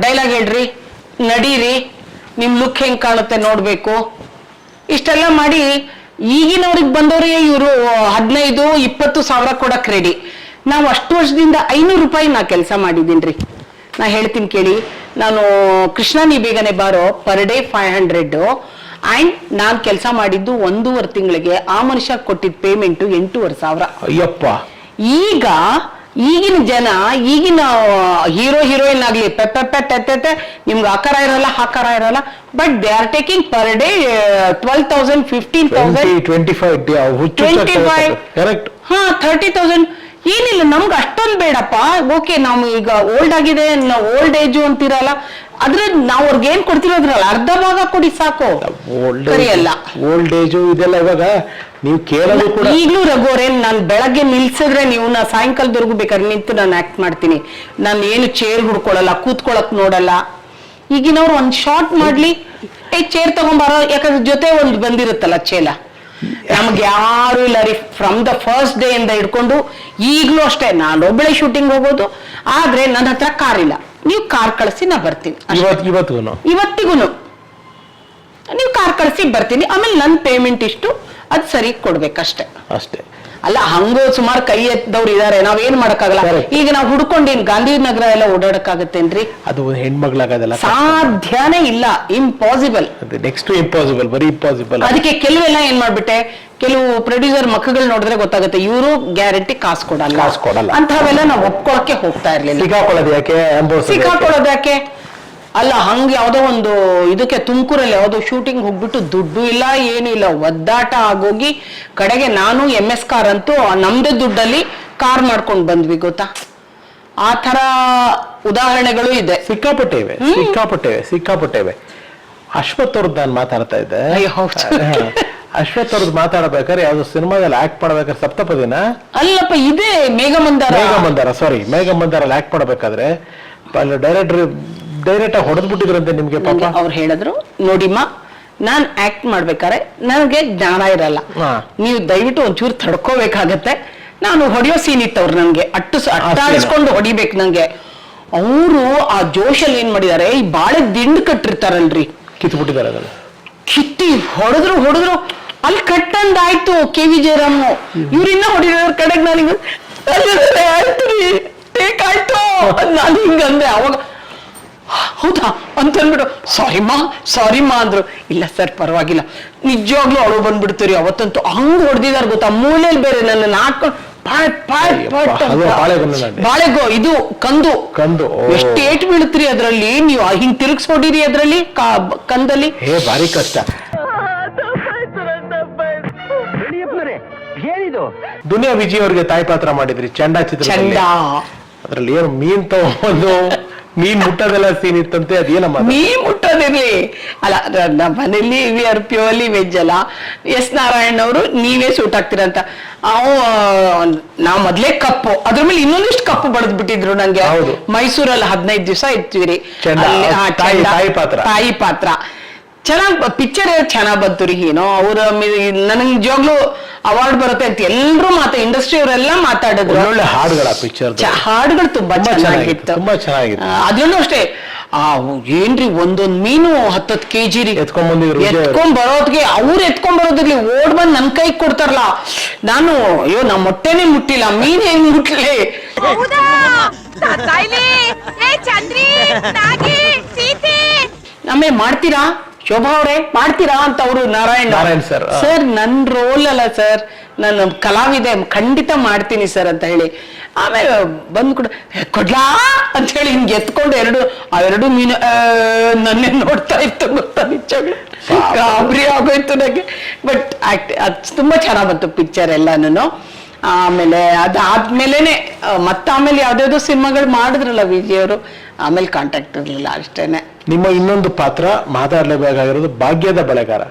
[SPEAKER 1] ಡೈಲಾಗ್ ಹೇಳ್ರಿ. ನಡೀರಿ ನಿಮ್ ಲುಕ್ ಹೆಂಗ್ ಕಾಣುತ್ತೆ ನೋಡ್ಬೇಕು. ಇಷ್ಟೆಲ್ಲ ಮಾಡಿ ಈಗಿನವ್ರಿಗೆ ಬಂದವ್ರಿಗೆ ಇವರು ಹದಿನೈದು ಇಪ್ಪತ್ತು ಸಾವಿರ ಕೊಡಕ್ ರೆಡಿ ನಾವು ಅಷ್ಟು ವರ್ಷದಿಂದ ಐನೂರು ರೂಪಾಯಿ ನಾ ಕೆಲಸ ಮಾಡಿದೀನ್ರಿ ನಾ ಹೇಳ್ತೀನಿ ಕೇಳಿ ನಾನು ಕೃಷ್ಣ ನೀ ಬೇಗನೆ ಬಾರೋ per day five hundred and ನಾನು ಕೆಲಸ ಮಾಡಿದ್ದು ಒಂದೂವರೆ ತಿಂಗಳಿಗೆ ಆ ಮನುಷ್ಯ ಕೊಟ್ಟಿದ್ದ ಪೇಮೆಂಟು ಎಂಟೂವರೆ ಸಾವಿರ.
[SPEAKER 2] ಅಯ್ಯಪ್ಪ.
[SPEAKER 1] ಈಗ ಈಗಿನ ಜನ ಈಗಿನ ಹೀರೋ ಹೀರೋಯಿನ್ ಆಗ್ಲಿ ಪೆಪ್ಪೆಪ್ಪೆ ತೆತ್ತೆ ನಿಮ್ಗೆ ಆಕಾರ ಇರಲ್ಲ ಹಾಕಾರ ಇರಲ್ಲ but they are taking per day twelve thousand fifteen thousand
[SPEAKER 2] twenty five ಹುಚ್ಚು
[SPEAKER 1] 25.
[SPEAKER 2] ಕರೆಕ್ಟ್
[SPEAKER 1] ಹಾ ತರ್ಟಿ ತೌಸಂಡ್ ಏನಿಲ್ಲ ನಮ್ಗೆ ಅಷ್ಟೊಂದು ಬೇಡಪ್ಪ. ಓಕೆ ನಾವು ಈಗ ಓಲ್ಡ್ ಆಗಿದೆ ಓಲ್ಡ್ ಏಜು ಅಂತಿರಲ್ಲ ಆದ್ರೆ ನಾವು ಅವ್ರಿಗೆ ಏನ್ ಕೊಡ್ತಿರೋದ್ರಲ್ಲ ಅರ್ಧ ಭಾಗ ಕೊಡಿ ಸಾಕು.
[SPEAKER 2] ಓಲ್ಡ್ ಓಲ್ಡ್ ಏಜು ಇದೆಲ್ಲ ಇವಾಗ ನೀವು ಕೇಳೋದು ಕೂಡ
[SPEAKER 1] ಈಗಲೂ ರಘುವರೇ ನಾನು ಬೆಳಗ್ಗೆ ನಿಲ್ಸಿದ್ರೆ ನೀವು ನಾ ಸಾಯಂಕಾಲದವರೆಗೂ ಬೇಕಾದ್ರೆ ನಿಂತು ನಾನು ಆಕ್ಟ್ ಮಾಡ್ತೀನಿ. ನಾನು ಏನು ಚೇರ್ ಹುಡ್ಕೊಳಲ್ಲ ಕೂತ್ಕೊಳಕ್ ನೋಡಲ್ಲ. ಈಗಿನವ್ರು ಒಂದ್ ಶಾರ್ಟ್ ಮಾಡ್ಲಿ ಏ ಚೇರ್ ತಗೊಂಬಾರೋ ಯಾಕಂದ್ರೆ ಜೊತೆ ಒಂದು ಬಂದಿರುತ್ತಲ್ಲ ಚೇಲ ನಮ್ಗೆ ಯಾರು ಇಲ್ಲ ರೀ ಫ್ರಮ್ ದ ಫಸ್ಟ್ ಡೇ ಇಂದ ಹಿಡ್ಕೊಂಡು ಈಗ್ಲೂ ಅಷ್ಟೇ. ನಾನು ಒಬ್ಬಳೆ ಶೂಟಿಂಗ್ ಹೋಗೋದು ಆದ್ರೆ ನನ್ನ ಹತ್ರ ಕಾರ್ ಇಲ್ಲ. ನೀವು ಕಾರ್ ಕಳಿಸಿ ನಾ ಬರ್ತೀನಿ.
[SPEAKER 2] ಇವತ್ತಿಗೂ
[SPEAKER 1] ಇವತ್ತಿಗೂನು? ನೀವು ಕಾರ್ ಕಳಿಸಿ ಬರ್ತೀನಿ. ಆಮೇಲೆ ನನ್ನ ಪೇಮೆಂಟ್ ಇಷ್ಟು. ಅದು ಸರಿ ಕೊಡ್ಬೇಕಷ್ಟೇ.
[SPEAKER 2] ಅಷ್ಟೇ.
[SPEAKER 1] ಅಲ್ಲ ಹಂಗೋ ಸುಮಾರು ಕೈ ಎತ್ತದವ್ರು ಇದಾರೆ ನಾವೇನ್ ಮಾಡಕ್ಕಾಗಲ್ಲ. ಈಗ ನಾವು ಹುಡ್ಕೊಂಡೇನ್ ಗಾಂಧಿನಗರ ಎಲ್ಲ ಓಡಾಡಕ್ಕಾಗತ್ತೇನ್ರಿ?
[SPEAKER 2] ಅದು ಒಂದು
[SPEAKER 1] ಸಾಧ್ಯನೇ ಇಲ್ಲ. ಇಂಪಾಸಿಬಲ್
[SPEAKER 2] ನೆಕ್ಸ್ಟ್ ಇಂಪಾಸಿಬಲ್ ಬರೀ ಇಂಪಾಸಿಬಲ್
[SPEAKER 1] ಅದಕ್ಕೆ ಕೆಲವೆಲ್ಲ ಏನ್ ಮಾಡ್ಬಿಟ್ಟೆ? ಕೆಲವು ಪ್ರೊಡ್ಯೂಸರ್ ಮಕ್ಕಳು ನೋಡಿದ್ರೆ ಗೊತ್ತಾಗುತ್ತೆ ಇವರು ಗ್ಯಾರಂಟಿ ಕಾಸು ಕೊಡಲ್ಲ.
[SPEAKER 2] ಕಾಸು ಕೊಡಲ್ಲ.
[SPEAKER 1] ಅಂತವೆಲ್ಲ ನಾವು ಒಪ್ಕೊಳಕ್ಕೆ ಹೋಗ್ತಾ ಇರ್ಲಿಲ್ಲ.
[SPEAKER 2] ಸಿಗಾಕೊಳ್ಳೋದು ಯಾಕೆ? ಸಿಗಾಕೊಳ್ಳೋದು ಯಾಕೆ?
[SPEAKER 1] ಅಲ್ಲ ಹಂಗೆ ಯಾವುದೋ ಒಂದು ಇದಕ್ಕೆ ತುಮಕೂರಲ್ಲಿ ಯಾವುದೋ ಶೂಟಿಂಗ್ ಹೋಗ್ಬಿಟ್ಟು ದುಡ್ಡು ಇಲ್ಲ ಏನು ಇಲ್ಲ ಒದ್ದಾಟ ಆಗೋಗಿ ಕಡೆಗೆ ನಾನು ಎಂ ಎಸ್ ಕಾರ್ ಅಂತೂ ನಮ್ದೇ ದುಡ್ಡಲ್ಲಿ ಕಾರ್ ಮಾಡ್ಕೊಂಡು ಬಂದ್ವಿ ಗೊತ್ತಾ? ಆ ತರ ಉದಾಹರಣೆಗಳು ಇದೆ.
[SPEAKER 2] ಸಿಕ್ಕಾಪಟ್ಟೆ ಇವೆ ಸಿಕ್ಕಾಪಟ್ಟೆ ಇವೆ ಸಿಕ್ಕಾಪಟ್ಟೆ ಇವೆ ಅಶ್ವಥ್ ಅವ್ರದ್ದು ನಾನು ಮಾತಾಡ್ತಾ ಇದ್ದೆ. ಅಶ್ವಥ್ ಅವ್ರದ್ದು ಮಾತಾಡ್ಬೇಕಾದ್ರೆ ಯಾವ್ದು ಸಿನಿಮಾದಲ್ಲಿ ಆಕ್ಟ್ ಮಾಡ್ಬೇಕಾದ್ರೆ ಸಪ್ತಪದಿನ?
[SPEAKER 1] ಅಲ್ಲಪ್ಪ ಇದೆ ಮೇಘಮಂದಾರ.
[SPEAKER 2] ಮೇಘಮಂದಾರ ಸಾರಿ ಮೇಘಮಂದಾರಲ್ಲಿ ಆಕ್ಟ್ ಮಾಡ್ಬೇಕಾದ್ರೆ ಡೈರೆಕ್ಟರ್ ಡೈರೆಕ್ಟ್ ಆಗಿ ಹೊಡೆದ್ ಬಿಟ್ಟಿದ್ರಂತೆ ನಿಮ್ಗೆ ಪಾಪ?
[SPEAKER 1] ಅವ್ರು ಹೇಳಿದ್ರು ನೋಡಿಮ್ಮ ನಾನ್ ಆಕ್ಟ್ ಮಾಡ್ಬೇಕಾರೆ ನನಗೆ ಜ್ಞಾನ ಇರಲ್ಲ. ನೀವು ದಯವಿಟ್ಟು ಒಂಚೂರು ತಡ್ಕೋಬೇಕಾಗತ್ತೆ. ನಾನು ಹೊಡೆಯೋ ಸೀನ್ ಇತ್ತವ್ರು ನನ್ಗೆ ಅಟ್ಟು ಅಟ್ಟಾಡಿಸ್ಕೊಂಡು ಹೊಡಿಬೇಕು ನಂಗೆ. ಅವರು ಆ ಜೋಶಲ್ಲಿ ಏನ್ ಮಾಡಿದಾರೆ ಈ ಬಾಳೆ ದಿಂಡು ಕಟ್ಟಿರ್ತಾರಲ್ರಿ.
[SPEAKER 2] ಕಿತ್ತು ಬಿಟ್ಟಿದ್ದಾರೆ ಅದನ್ನ.
[SPEAKER 1] ಕಿತ್ತಿ ಹೊಡೆದ್ರು ಹೊಡೆದ್ರು ಅಲ್ಲಿ ಕಟ್ಟಂದಾಯ್ತು ಕೆ ವಿ ಜಯರಾಮ್. ಇವ್ರಿನ್ನ ಹೊಡಿರೋರ್ ಕಡೆಗೆ ನನಗೆ ಆಯ್ತು. ನಾನು ಹಿಂಗಂದ್ರೆ ಅವಾಗ ಹೌದಾ? ಅಂತ ಸಾರಿಮ್ಮ ಸಾರಿಮ್ಮ ಸಾರಿಮಾ ಅಂದ್ರು. ಇಲ್ಲ ಸರ್ ಪರವಾಗಿಲ್ಲ. ನಿಜವಾಗ್ಲೂ ಅವಳು ಬಂದ್ಬಿಡ್ತೀರಿ ಅವತ್ತಂತೂ ಹಂಗ್ ಹೊಡೆದಿದ್ದಾರೆ ಗೊತ್ತಾ? ಮೂಲೆಯಲ್ಲಿ ಬೇರೆ ನನ್ನ ಪಾಟ್ ಪಾಟ್ ಪಾಟ್
[SPEAKER 2] ನಂಗೆ.
[SPEAKER 1] ಬಾಳೆಗೋ ಇದು ಕಂದು.
[SPEAKER 2] ಕಂದು.
[SPEAKER 1] ಎಷ್ಟು ಏಟ್ ಬೀಳುತ್ತೀರಿ ಅದ್ರಲ್ಲಿ? ನೀವು ಹಿಂಗ್ ತಿರುಗಿಸ್ ಹೊಡೀರಿ ಅದ್ರಲ್ಲಿ ಕಾ- ಕಂದಲ್ಲಿ?
[SPEAKER 2] ಹೇ ಭಾರಿ ಕಷ್ಟ.
[SPEAKER 3] ಏನಿದು?
[SPEAKER 2] ದುನಿಯಾ ವಿಜಯ್ ಅವ್ರಿಗೆ ತಾಯಿ ಪಾತ್ರ ಮಾಡಿದ್ರಿ ಚಂಡ ಚಿತ್ರ
[SPEAKER 1] ಚಂದ
[SPEAKER 2] ಅದ್ರಲ್ಲಿ. ಏನು ಮೀನ್ ತಗೊಂಡು ಮೀನ್ ಮುಟ್ಟೋದೆಲ್ಲ ಸೀನ್ ಇತ್ತಂತೆ ಅದೇನಮ್ಮ ಅದು?
[SPEAKER 1] ನೀ ಮುಟ್ಟೋದಿರ್ಲಿ. ಅಲ್ಲ ನಮ್ಮ ಮನೇಲಿ ವಿ ಆರ್ ಪ್ಯೂರ್ಲಿ ವೆಜ್ ಅಲ್ಲ. ಎಸ್ ನಾರಾಯಣ್ ಅವರು ನೀವೇ ಸೂಟ್ ಆಗ್ತೀರಂತ ಅವು ನಾವು ಮೊದ್ಲೇ ಕಪ್ಪು. ಅದ್ರ ಮೇಲೆ ಇನ್ನೊಂದಿಷ್ಟು ಕಪ್ಪು ಬಡದ್ ಬಿಟ್ಟಿದ್ರು ನಂಗೆ. ಮೈಸೂರಲ್ಲಿ ಹದಿನೈದು ದಿವಸ ಇರ್ತೀವಿ
[SPEAKER 2] ತಾಯಿ ಪಾತ್ರ.
[SPEAKER 1] ತಾಯಿ ಪಾತ್ರ. ಚೆನ್ನಾಗ್ ಪಿಕ್ಚರ್ ಚೆನ್ನಾಗ್ ಬಂತು ರೀ ಏನೋ. ಅವ್ರ ನನಗೆ ನಿಜವಾಗ್ಲೂ ಅವಾರ್ಡ್ ಬರುತ್ತೆ ಅಂತ ಎಲ್ರು ಮಾತಾ ಇಂಡಸ್ಟ್ರಿ ಅವರೆಲ್ಲ ಮಾತಾಡಿದ್ರು.
[SPEAKER 2] ಒಳ್ಳೆ ಹಾಡುಗಳ ಪಿಕ್ಚರ್
[SPEAKER 1] ಹಾಡುಗಳು ತುಂಬಾ ಚೆನ್ನಾಗಿತ್ತು
[SPEAKER 2] ತುಂಬಾ ಚೆನ್ನಾಗಿತ್ತು.
[SPEAKER 1] ಅದ್ರಲ್ಲೂ ಅಷ್ಟೇ. ಆ ಏನ್ರಿ ಒಂದೊಂದ್ ಮೀನು ಹತ್ತತ್ ಕೆಜಿ ರೀ.
[SPEAKER 2] ಎತ್ಕೊಂಡ್ ಬಂದಿದ್ರು ವಿಜಯ್ ಅವ್ರು.
[SPEAKER 1] ಎತ್ಕೊಂಡ್ ಬರೋದ್ಗೆ ಅವ್ರು ಎತ್ಕೊಂಡ್ ಬರೋದಿರ್ಲಿ ಓಡ್ ಬಂದ್ ನನ್ ಕೈ ಕೊಡ್ತಾರಲ್ಲ. ನಾನು ಅಯ್ಯೋ ನಮ್ ಮೊಟ್ಟೆನೆ ಮುಟ್ಟಿಲ್ಲ. ಮೀನ್ ಹೆಂಗ್ ಮುಟ್ಲಿ?
[SPEAKER 4] ಹೌದಾ? ಸಾಯ್ಲಿ ಏ ಚಂದ್ರಿ ನಾಗಿ ಸೀತೆ.
[SPEAKER 1] ಆಮೇಲೆ ಮಾಡ್ತೀರಾ? ಶೋಭಾ ಅವ್ರೆ ಮಾಡ್ತೀರಾ ಅಂತ ಅವರು ನಾರಾಯಣ್
[SPEAKER 2] ನಾರಾಯಣ್ ಸರ್
[SPEAKER 1] ಸರ್ ನನ್ ರೋಲ್ ಅಲ್ಲ ಸರ್. ನಾನು ಕಲಾವಿದೆ ಖಂಡಿತ ಮಾಡ್ತೀನಿ ಸರ್ ಅಂತ ಹೇಳಿ. ಆಮೇಲೆ ಬಂದು ಕೂಡ "ಏ, ಕೊಡ್ಲಾ? ಅಂತ ಹೇಳಿ ಹಿಂಗೆ ಎತ್ಕೊಂಡು ಎರಡು ಆ ಎರಡು ಮೀನು ನನ್ನೇ ನೋಡ್ತಾ ಇತ್ತು ಗೊತ್ತಾ ನಿಜವಾಗ್ಲು? ಗಾಬರಿ ಆಗೋಯ್ತು ನನಗೆ ಬಟ್ ಆಕ್ಟ್ ಅದು ತುಂಬಾ ಚೆನ್ನಾಗ್ ಬಂತು ಪಿಕ್ಚರ್ ಎಲ್ಲಾನು ಆಮೇಲೆ ಅದಾದ್ಮೇಲೆನೆ ಮತ್ತ ಮತ್ತಾಮೇಲೆ ಯಾವ್ದಾವ್ದೋ ಸಿನಿಮಾಗಳು ಮಾಡಿದ್ರಲ್ಲ ವಿಜಯ್ ಅವರು ಆಮೇಲೆ ಕಾಂಟ್ಯಾಕ್ಟ್ ಇರಲಿಲ್ಲ ಅಷ್ಟೇನೆ.
[SPEAKER 2] ನಿಮ್ಮ ಇನ್ನೊಂದು ಪಾತ್ರ ಮಾತಾಡಲೇಬೇಕಾಗಿರೋದು ಭಾಗ್ಯದ ಬಳೆಗಾರ.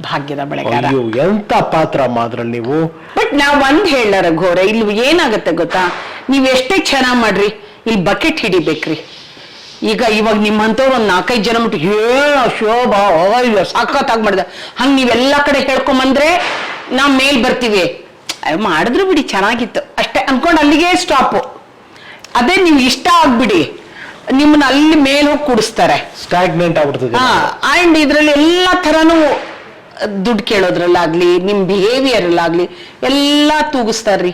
[SPEAKER 1] ಭಾಗ್ಯದ ಬೆಳೆಗಾರ.
[SPEAKER 2] ಅಯ್ಯೋ ಎಂತ ಪಾತ್ರ ಮಾದ್ರಲ್ಲಿ ನೀವು?
[SPEAKER 1] ಬಟ್ ನಾವ್ ಒಂದ್ ಹೇಳಾರ ಘೋರ ಇಲ್ಲಿ ಏನಾಗತ್ತೆ ಗೊತ್ತಾ? ನೀವ್ ಎಷ್ಟೇ ಚೆನ್ನಾಗ್ ಮಾಡ್ರಿ ಇಲ್ಲಿ ಬಕೆಟ್ ಹಿಡಿಬೇಕ್ರಿ. ಈಗ ಇವಾಗ ನಿಮ್ಮಂತವ್ರು ಒಂದ್ ನಾಲ್ಕೈದು ಜನ ಬಿಟ್ಟು ಏ ಶೋಭಾ ಸಾಕತ್ ಸಖತ್ತಾಗಿ ಮಾಡಿದ. ಹಂಗ್ ನೀವೆಲ್ಲ ಕಡೆ ಹೇಳ್ಕೊಂಬಂದ್ರೆ ನಾವ್ ಮೇಲ್ ಬರ್ತೀವಿ. ಮಾಡಿದ್ರು ಬಿಡಿ ಚೆನ್ನಾಗಿತ್ತು. ಅಷ್ಟೇ ಅನ್ಕೊಂಡು ಅಲ್ಲಿಗೆ ಸ್ಟಾಪು ಅದೇ ನೀವು ಇಷ್ಟ ಆಗ್ಬಿಡಿ. ನಿಮ್ಮನ್ನ ಅಲ್ಲಿ ಮೇಲೆ ಹೋಗಿ ಕೂಡಿಸ್ತಾರೆ.
[SPEAKER 2] ಸ್ಟಾಗ್ನೆಂಟ್ ಆಗ್ಬಿಡ್ತದೆ
[SPEAKER 1] ಹಾ ಅಂಡ್ ಇದ್ರಲ್ಲಿ ಎಲ್ಲಾ ತರನು ದುಡ್ಡು ಕೇಳೋದ್ರಲ್ಲಾಗ್ಲಿ ನಿಮ್ ಬಿಹೇವಿಯರ್ ಅಲ್ಲಾಗ್ಲಿ ಎಲ್ಲಾ ತೂಗಿಸ್ತಾರ್ರಿ.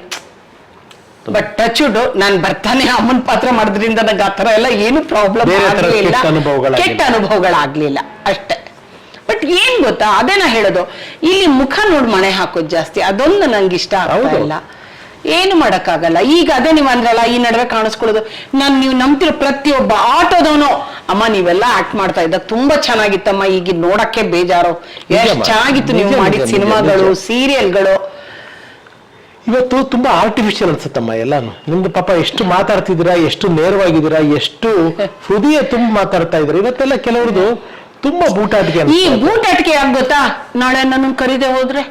[SPEAKER 1] ಬಟ್ ಟಚ್ ನಾನ್ ಬರ್ತಾನೆ ಅಮ್ಮನ್ ಪಾತ್ರ ಮಾಡಿದ್ರಿಂದ ನಂಗೆ ಆ ತರ ಎಲ್ಲ ಏನು ಪ್ರಾಬ್ಲಮ್
[SPEAKER 2] ಕೆಟ್ಟ
[SPEAKER 1] ಅನುಭವಗಳಾಗ್ಲಿಲ್ಲ. ಅಷ್ಟೇ. ಏನ್ ಗೊತ್ತಾ? ಅದೇ ನಾ ಹೇಳೋದು. ಇಲ್ಲಿ ಮುಖ ನೋಡಿ ಮಣೆ ಹಾಕೋದು ಜಾಸ್ತಿ. ಅದೊಂದು ನಂಗೆ ಇಷ್ಟ
[SPEAKER 2] ಆಗಲ್ಲ.
[SPEAKER 1] ಇಲ್ಲ. ಏನು ಮಾಡಕ್ಕಾಗಲ್ಲ. ಈಗ ಅದೇ ನೀವು ಅಂದ್ರಲ್ಲ ಈ ನಡುವೆ ಕಾಣಿಸ್ಕೊಳ್ಳೋದು. ನಾನ್ ನೀವು ನಂಬ್ತಿರೋ ಪ್ರತಿಯೊಬ್ಬ ಆಟೋದವನು ಅಮ್ಮ ನೀವೆಲ್ಲ ಆಕ್ಟ್ ಮಾಡ್ತಾ ಇದ್ದಾಗ ತುಂಬಾ ಚೆನ್ನಾಗಿತ್ತಮ್ಮ. ಈಗ ನೋಡಕ್ಕೆ ಬೇಜಾರು. ಎಷ್ಟು ಚೆನ್ನಾಗಿತ್ತು ನೀವು ಮಾಡಿದ ಸಿನಿಮಾಗಳು. ಸೀರಿಯಲ್ಗಳು.
[SPEAKER 2] ಇವತ್ತು ತುಂಬಾ ಆರ್ಟಿಫಿಷಿಯಲ್ ಅನ್ಸುತ್ತಮ್ಮ ಎಲ್ಲಾನು. ನಿಮ್ದು ಪಾಪ ಎಷ್ಟು ಮಾತಾಡ್ತಿದ್ದೀರಾ ಎಷ್ಟು ನೇರವಾಗಿದ್ದೀರಾ ಎಷ್ಟು ಹೃದಯ ತುಂಬ ಮಾತಾಡ್ತಾ ಇದ್ದೀರಾ. ಇವತ್ತೆಲ್ಲ ಕೆಲವ್ರದ್ದು ತುಂಬಾ ಬೂಟಾಟಿಕೆ
[SPEAKER 1] ಈ. ಬೂಟಾಟಿಕೆ ಯಾಕೆ ಗೊತ್ತಾ? ನಾಳೆ ನನ್ನ ಕರೀದೆ ಹೋದ್ರೆ.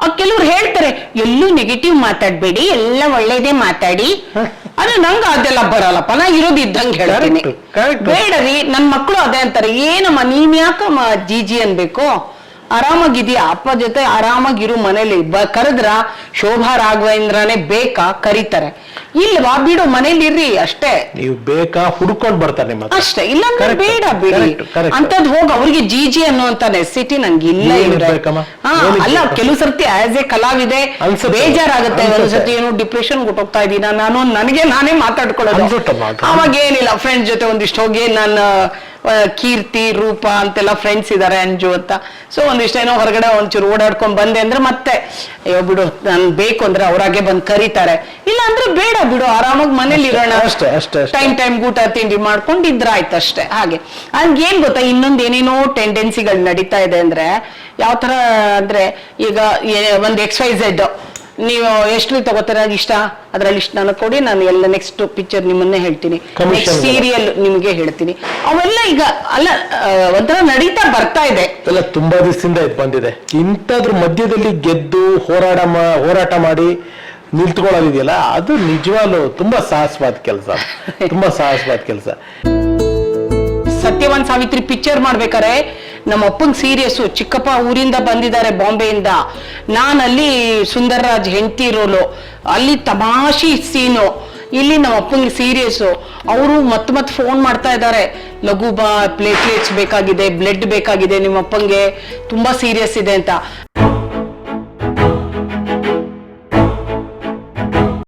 [SPEAKER 1] ಆ ಕೆಲವ್ರು ಹೇಳ್ತಾರೆ ಎಲ್ಲೂ ನೆಗೆಟಿವ್ ಮಾತಾಡ್ಬೇಡಿ ಎಲ್ಲ ಒಳ್ಳೇದೇ ಮಾತಾಡಿ. ಅದು ನಂಗ ಅದೆಲ್ಲ ಬರಲ್ಲಪ್ಪ ನಾ ಇರೋದು ಇದ್ದಂಗೆ ಹೇಳ್ತೀನಿ. ಬೇಡ ರೀ ನನ್ ಮಕ್ಕಳು ಅದೇ ಅಂತಾರೆ ಏನಮ್ಮ ನೀನ್ ಯಾಕಮ್ಮ ಜೀಜಿ ಅನ್ಬೇಕು? ಆರಾಮಾಗಿದ್ಯಾ ಅಪ್ಪ ಜೊತೆ ಆರಾಮಾಗಿರು ಮನೇಲಿ ಬ ಕರೆದ್ರ ಶೋಭಾ ರಾಘವೇಂದ್ರನೇ ಬೇಕಾ ಕರೀತಾರೆ. ಇಲ್ವಾ ಬಿಡು ಮನೇಲಿ ಇರ್ರಿ ಅಷ್ಟೇ
[SPEAKER 2] ನೀವು ಬೇಕಾ ಹುಡ್ಕೊಂಡ್ ಬರ್ತಾರೆ ನಿಮ್ಮ ಹತ್ರ.
[SPEAKER 1] ಅಷ್ಟೇ ಇಲ್ಲ
[SPEAKER 2] Correct,
[SPEAKER 1] ಬೇಡ ಬಿಡಿ
[SPEAKER 2] correct, correct.
[SPEAKER 1] ಅಂತದ್ ಹೋಗಿ ಅವ್ರಿಗೆ ಜಿ ಜಿ ಅನ್ನುವಂತ ನೆಸಿಟಿ ನಂಗೆ ಇಲ್ಲ
[SPEAKER 2] ಏನ್
[SPEAKER 1] ಇವ್ರೆ.
[SPEAKER 2] ಇರ್ಬೇಕಮ್ಮ?
[SPEAKER 1] ಹಾ,
[SPEAKER 2] ಏನ್
[SPEAKER 1] ಅಲ್ಲ
[SPEAKER 2] ಇರ್ಬೇಕು?
[SPEAKER 1] ಕೆಲವು ಸರ್ತಿ ಆಸ್ ಎ ಕಲಾವಿದೆ
[SPEAKER 2] ಅನ್ಸುತ್ತೆ.
[SPEAKER 1] ಬೇಜಾರಾಗುತ್ತೆ
[SPEAKER 2] ಅನ್ಸುತ್ತೆ.
[SPEAKER 1] ಒಂದ್ಸತಿ ಏನು ಡಿಪ್ರೆಷನ್ ಹೋಗ್ತಾ ಇದೀನ ನಾನು ನನಗೆ ನಾನೇ ಮಾತಾಡ್ಕೊಳ್ಳೋದು
[SPEAKER 2] ಅನ್ಸುತ್ತಮ್ಮ ಅದು.
[SPEAKER 1] ಅವಾಗ ಏನಿಲ್ಲ ಫ್ರೆಂಡ್ಸ್ ಜೊತೆ ಒಂದಿಷ್ಟು ಹೋಗಿ ನಾನು ಕೀರ್ತಿ ರೂಪ ಅಂತೆಲ್ಲ ಫ್ರೆಂಡ್ಸ್ ಇದಾರೆ ಅಂಜು ಅಂತ. ಸೊ ಒಂದಿಷ್ಟೇನೋ ಹೊರಗಡೆ ಒಂಚೂರು ಓಡಾಡ್ಕೊಂಡ್ ಬಂದೆ ಅಂದ್ರೆ ಮತ್ತೆ ಅಯ್ಯೋ ಬಿಡು ನನ್ ಬೇಕು ಅಂದ್ರೆ ಅವರಾಗೆ ಬಂದ್ ಕರೀತಾರೆ. ಇಲ್ಲ ಅಂದ್ರೆ ಬೇಡ ಬಿಡು ಆರಾಮಾಗಿ ಮನೇಲಿ ಇರೋಣ.
[SPEAKER 2] ಅಷ್ಟೇ, ಅಷ್ಟೇ.
[SPEAKER 1] ಟೈಮ್ ಟೈಮ್ ಊಟ ತಿಂಡಿ ಮಾಡ್ಕೊಂಡು ಇದ್ರಾಯ್ತು ಅಷ್ಟೇ ಹಾಗೆ. ಹಂಗೆ ಏನ್ ಗೊತ್ತಾ ಇನ್ನೊಂದ್ ಏನೇನೋ ಟೆಂಡೆನ್ಸಿಗಳು ನಡೀತಾ ಇದೆ ಅಂದ್ರೆ ಯಾವ ತರ ಅಂದ್ರೆ ಈಗ ಒಂದು ಒಂದ್ ಎಕ್ಸ್ ವೈ ಝೆಡ್ ನೀವು ಎಷ್ಟು ತಗೋತಾರೆ? ಇಷ್ಟ? ಅದರ ಲಿಸ್ಟ್ ನಾನು ಕೊಡಿ ನಾನು ಎಲ್ಲ ನೆಕ್ಸ್ಟ್ ಪಿಕ್ಚರ್ ನಿಮ್ಮನ್ನೇ ಹೇಳ್ತೀನಿ. ನೆಕ್ಸ್ಟ್ ಸೀರಿಯಲ್ ನಿಮ್ಗೆ ಹೇಳ್ತೀನಿ. ಅವೆಲ್ಲ ಈಗ ಅಲ್ಲ ಒಂಥರ ನಡೀತಾ ಬರ್ತಾ ಇದೆ.
[SPEAKER 2] ಎಲ್ಲ ತುಂಬಾ ದಿವಸದಿಂದ ಇದು ಬಂದಿದೆ. ಇಂಥದ್ರ ಮಧ್ಯದಲ್ಲಿ ಗೆದ್ದು ಹೋರಾಟ ಹೋರಾಟ ಮಾಡಿ ನಿಲ್ತ್ಕೊಳ್ಳೋದಿದೆಯಲ್ಲ ಅದು ನಿಜವಾಗ್ಲು ತುಂಬಾ ಸಾಹಸವಾದ ಕೆಲಸ. <laughs> ತುಂಬಾ ಸಾಹಸವಾದ ಕೆಲಸ.
[SPEAKER 1] ಸತ್ಯವಾನ್ ಸಾವಿತ್ರಿ ಪಿಕ್ಚರ್ ಮಾಡ್ಬೇಕಾರೆ ನಮ್ಮ ಅಪ್ಪಂಗ್ ಸೀರಿಯಸ್ಸು ಚಿಕ್ಕಪ್ಪ ಊರಿಂದ ಬಂದಿದ್ದಾರೆ ಬಾಂಬೆಯಿಂದ. ನಾನಲ್ಲಿ ಸುಂದರ್ರಾಜ್ ಹೆಂಡತಿ ರೋಲು ಅಲ್ಲಿ ತಮಾಷಿ ಸೀನು ಇಲ್ಲಿ ನಮ್ಮ ಅಪ್ಪಂಗೆ ಸೀರಿಯಸ್ಸು ಅವರು ಮತ್ತೆ ಮತ್ತೆ ಫೋನ್ ಮಾಡ್ತಾ ಇದ್ದಾರೆ. ಲಘು ಬಾ ಪ್ಲೇಟ್ಲೆಟ್ಸ್ ಬೇಕಾಗಿದೆ ಬ್ಲಡ್ ಬೇಕಾಗಿದೆ ನಿಮ್ಮ ಅಪ್ಪಂಗೆ. ತುಂಬಾ ಸೀರಿಯಸ್ ಇದೆ ಅಂತ.